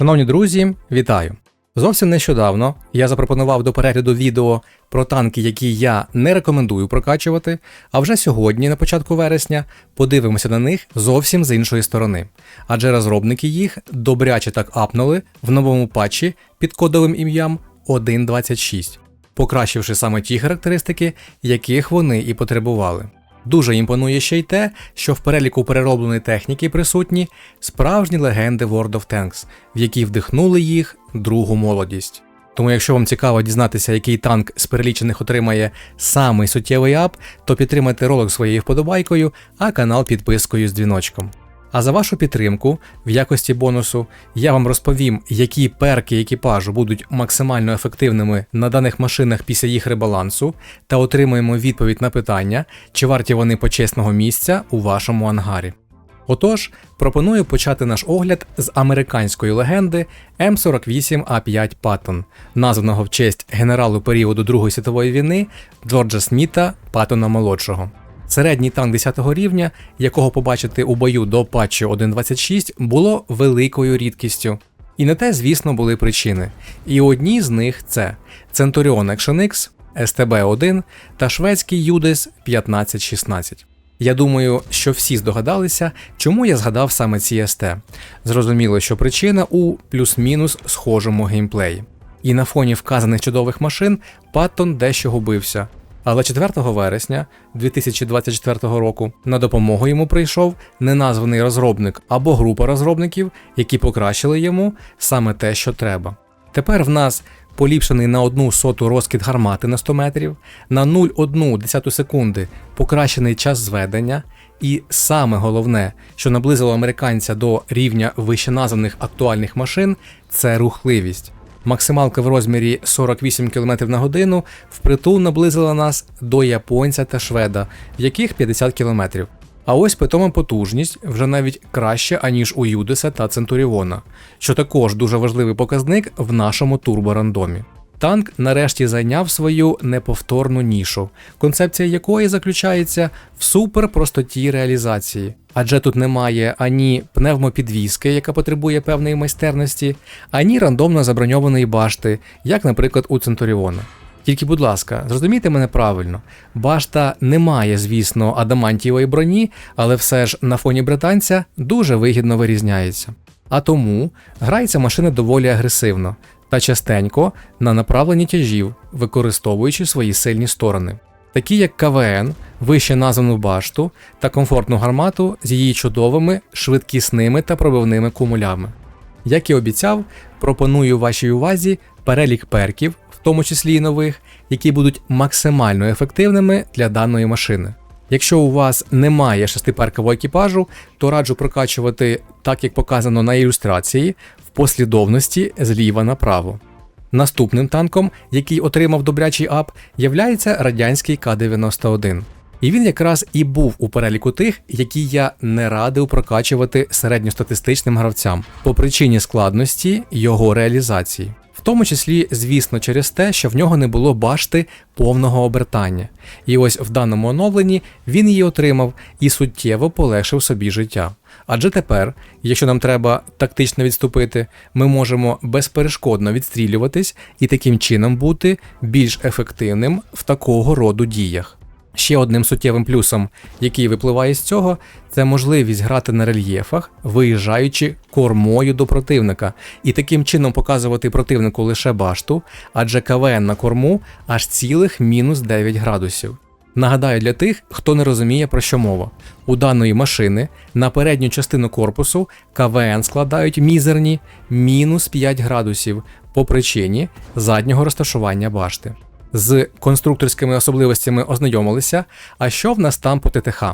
Шановні друзі, вітаю! Зовсім нещодавно я запропонував до перегляду відео про танки, які я не рекомендую прокачувати. А вже сьогодні, на початку вересня, подивимося на них зовсім з іншої сторони. Адже розробники їх добряче так апнули в новому патчі під кодовим ім'ям 1.26, покращивши саме ті характеристики, яких вони і потребували. Дуже імпонує ще й те, що в переліку переробленої техніки присутні справжні легенди World of Tanks, в які вдихнули їх другу молодість. Тому, якщо вам цікаво дізнатися, який танк з перелічених отримає самий суттєвий ап, то підтримайте ролик своєю вподобайкою, а канал підпискою з дзвіночком. А за вашу підтримку в якості бонусу я вам розповім, які перки екіпажу будуть максимально ефективними на даних машинах після їх ребалансу, та отримаємо відповідь на питання, чи варті вони почесного місця у вашому ангарі. Отож, пропоную почати наш огляд з американської легенди М48А5 Паттон, названого в честь генералу періоду Другої світової війни Джорджа Сміта Паттона молодшого. Середній танк 10 рівня, якого побачити у бою до патчу 1.26, було великою рідкістю. І на те, звісно, були причини. І одні з них це Centurion Action X, STB-1 та шведський UDES 1516. Я думаю, що всі здогадалися, чому я згадав саме ці СТ. Зрозуміло, що причина у плюс-мінус схожому геймплеї. І на фоні вказаних чудових машин Паттон дещо губився. Але 4 вересня 2024 року на допомогу йому прийшов неназваний розробник або група розробників, які покращили йому саме те, що треба. Тепер в нас поліпшений на одну соту розкид гармати на 100 метрів, на 0,1 секунди покращений час зведення, і саме головне, що наблизило американця до рівня вищеназваних актуальних машин, це рухливість. Максималка в розмірі 48 км на годину впритул наблизила нас до японця та шведа, в яких 50 км. А ось питома потужність вже навіть краще, аніж у Юдеса та Центуріона, що також дуже важливий показник в нашому турборандомі. Танк нарешті зайняв свою неповторну нішу, концепція якої заключається в суперпростоті реалізації, адже тут немає ані пневмопідвізки, яка потребує певної майстерності, ані рандомно заброньованої башти, як, наприклад, у Центуріона. Тільки, будь ласка, зрозумійте мене правильно, башта не має, звісно, адамантієвої броні, але все ж на фоні британця дуже вигідно вирізняється. А тому грається машина доволі агресивно та частенько на направленні тяжів, використовуючи свої сильні сторони, такі як КВН, вище названу башту та комфортну гармату з її чудовими, швидкісними та пробивними кумулями. Як і обіцяв, пропоную вашій увазі перелік перків, в тому числі і нових, які будуть максимально ефективними для даної машини. Якщо у вас немає шестиперкового екіпажу, то раджу прокачувати так, як показано на ілюстрації, в послідовності зліва направо. Наступним танком, який отримав добрячий ап, являється радянський К-91. І він якраз і був у переліку тих, які я не радив прокачувати середньостатистичним гравцям по причині складності його реалізації. В тому числі, звісно, через те, що в нього не було башти повного обертання. І ось в даному оновленні він її отримав і суттєво полегшив собі життя. Адже тепер, якщо нам треба тактично відступити, ми можемо безперешкодно відстрілюватись і таким чином бути більш ефективним в такого роду діях. Ще одним суттєвим плюсом, який випливає з цього, це можливість грати на рельєфах, виїжджаючи кормою до противника, і таким чином показувати противнику лише башту, адже КВН на корму аж цілих мінус 9 градусів. Нагадаю для тих, хто не розуміє про що мова. У даної машини на передню частину корпусу КВН складають мізерні мінус 5 градусів по причині заднього розташування башти з конструкторськими особливостями ознайомилися, а що в нас там по ТТХ?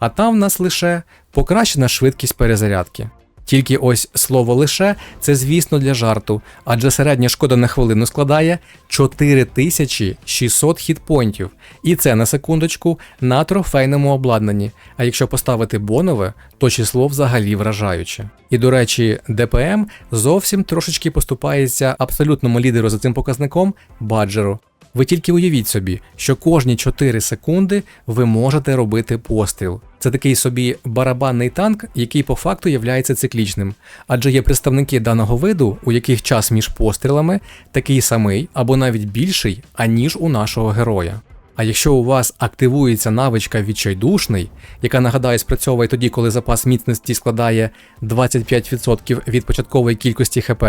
А там в нас лише покращена швидкість перезарядки. Тільки ось слово лише це, звісно, для жарту, адже середня шкода на хвилину складає 4600 хітпойнтів, і це на секундочку на трофейному обладнанні. А якщо поставити бонове, то число взагалі вражаюче. І до речі, ДПМ зовсім трошечки поступається абсолютному лідеру за цим показником баджеру Ви тільки уявіть собі, що кожні 4 секунди ви можете робити постріл. Це такий собі барабанний танк, який по факту являється циклічним, адже є представники даного виду, у яких час між пострілами такий самий або навіть більший, аніж у нашого героя. А якщо у вас активується навичка відчайдушний, яка нагадаю спрацьовує тоді, коли запас міцності складає 25% від початкової кількості ХП,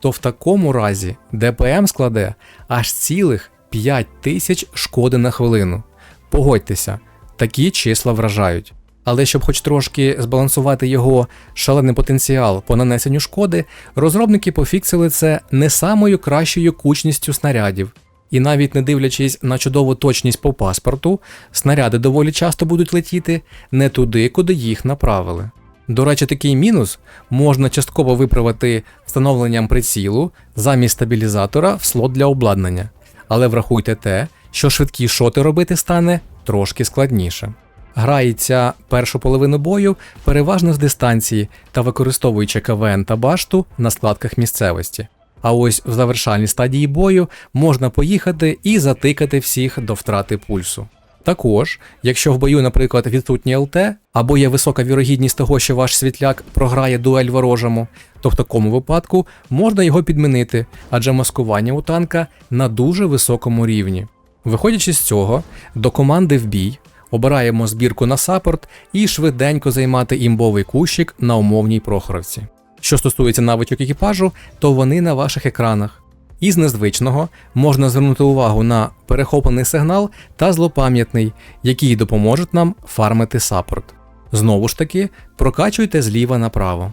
то в такому разі ДПМ складе аж цілих 5 тисяч шкоди на хвилину. Погодьтеся, такі числа вражають. Але щоб хоч трошки збалансувати його шалений потенціал по нанесенню шкоди, розробники пофіксили це не самою кращою кучністю снарядів. І навіть не дивлячись на чудову точність по паспорту, снаряди доволі часто будуть летіти не туди, куди їх направили. До речі, такий мінус можна частково виправити встановленням прицілу замість стабілізатора в слот для обладнання. Але врахуйте те, що швидкі шоти робити стане трошки складніше. Грається першу половину бою переважно з дистанції та використовуючи КВН та башту на складках місцевості. А ось в завершальній стадії бою можна поїхати і затикати всіх до втрати пульсу. Також, якщо в бою, наприклад, відсутнє ЛТ, або є висока вірогідність того, що ваш світляк програє дуель ворожому, то в такому випадку можна його підмінити, адже маскування у танка на дуже високому рівні. Виходячи з цього, до команди в бій обираємо збірку на саппорт і швиденько займати імбовий кущик на умовній прохоровці. Що стосується навичок екіпажу, то вони на ваших екранах. Із незвичного можна звернути увагу на перехоплений сигнал та злопам'ятний, які допоможуть нам фармити саппорт. Знову ж таки, прокачуйте зліва направо.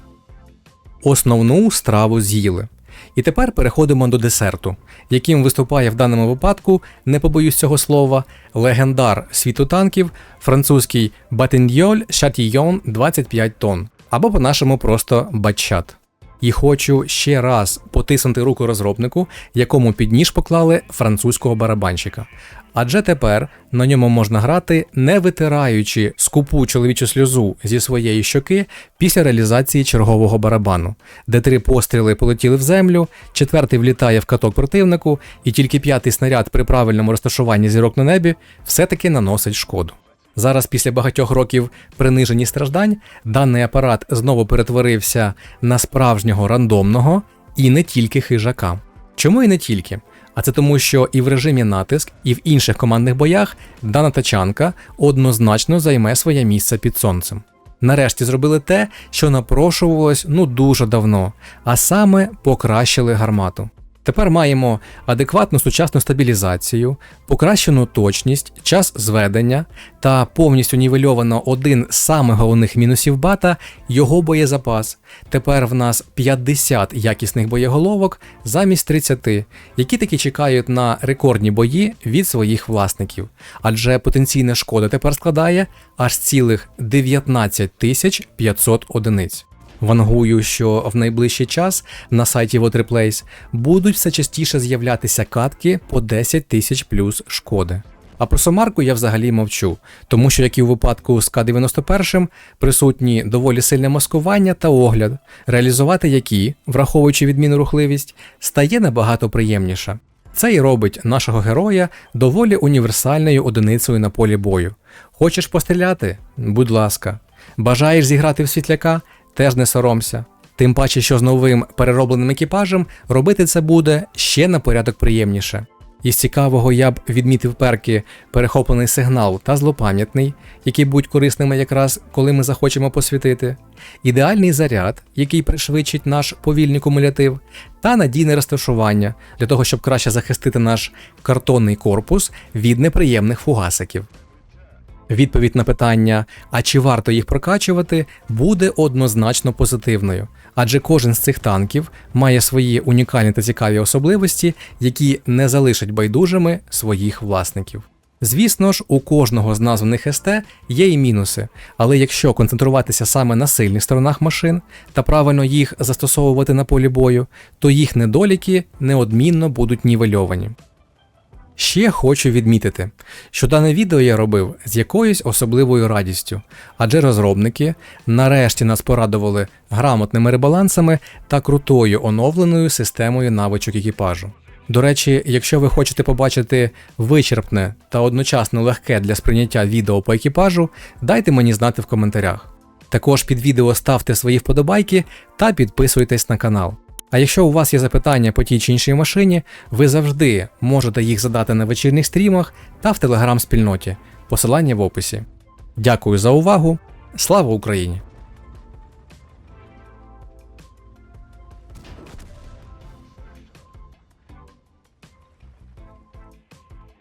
Основну страву з'їли. І тепер переходимо до десерту, яким виступає в даному випадку, не побоюсь цього слова, легендар світу танків, французький Батеньйоль Шатійон 25 тонн, або по-нашому просто батчат. І хочу ще раз потиснути руку розробнику, якому під ніж поклали французького барабанщика. Адже тепер на ньому можна грати, не витираючи скупу чоловічу сльозу зі своєї щоки після реалізації чергового барабану, де три постріли полетіли в землю, четвертий влітає в каток противнику, і тільки п'ятий снаряд при правильному розташуванні зірок на небі все-таки наносить шкоду. Зараз, після багатьох років принижень і страждань, даний апарат знову перетворився на справжнього рандомного і не тільки хижака. Чому і не тільки? А це тому, що і в режимі натиск, і в інших командних боях дана тачанка однозначно займе своє місце під сонцем. Нарешті зробили те, що напрошувалось ну дуже давно, а саме покращили гармату. Тепер маємо адекватну сучасну стабілізацію, покращену точність, час зведення та повністю нівельовано один з самих головних мінусів бата його боєзапас. Тепер в нас 50 якісних боєголовок замість 30, які таки чекають на рекордні бої від своїх власників. Адже потенційна шкода тепер складає аж цілих 19 500 одиниць. Вангую, що в найближчий час на сайті Waterplace будуть все частіше з'являтися катки по 10 тисяч плюс шкоди. А про Самарку я взагалі мовчу, тому що, як і у випадку з К-91, присутні доволі сильне маскування та огляд, реалізувати які, враховуючи відмінну рухливість, стає набагато приємніше. Це і робить нашого героя доволі універсальною одиницею на полі бою. Хочеш постріляти? Будь ласка. Бажаєш зіграти в світляка? Теж не соромся. Тим паче, що з новим переробленим екіпажем робити це буде ще на порядок приємніше. Із цікавого я б відмітив перки перехоплений сигнал та злопам'ятний, які будуть корисними якраз коли ми захочемо посвітити, ідеальний заряд, який пришвидшить наш повільний кумулятив, та надійне розташування для того, щоб краще захистити наш картонний корпус від неприємних фугасиків. Відповідь на питання, а чи варто їх прокачувати, буде однозначно позитивною, адже кожен з цих танків має свої унікальні та цікаві особливості, які не залишать байдужими своїх власників. Звісно ж, у кожного з названих СТ є і мінуси, але якщо концентруватися саме на сильних сторонах машин та правильно їх застосовувати на полі бою, то їх недоліки неодмінно будуть нівельовані. Ще хочу відмітити, що дане відео я робив з якоюсь особливою радістю, адже розробники нарешті нас порадували грамотними ребалансами та крутою оновленою системою навичок екіпажу. До речі, якщо ви хочете побачити вичерпне та одночасно легке для сприйняття відео по екіпажу, дайте мені знати в коментарях. Також під відео ставте свої вподобайки та підписуйтесь на канал. А якщо у вас є запитання по тій чи іншій машині, ви завжди можете їх задати на вечірніх стрімах та в телеграм-спільноті. Посилання в описі. Дякую за увагу. Слава Україні!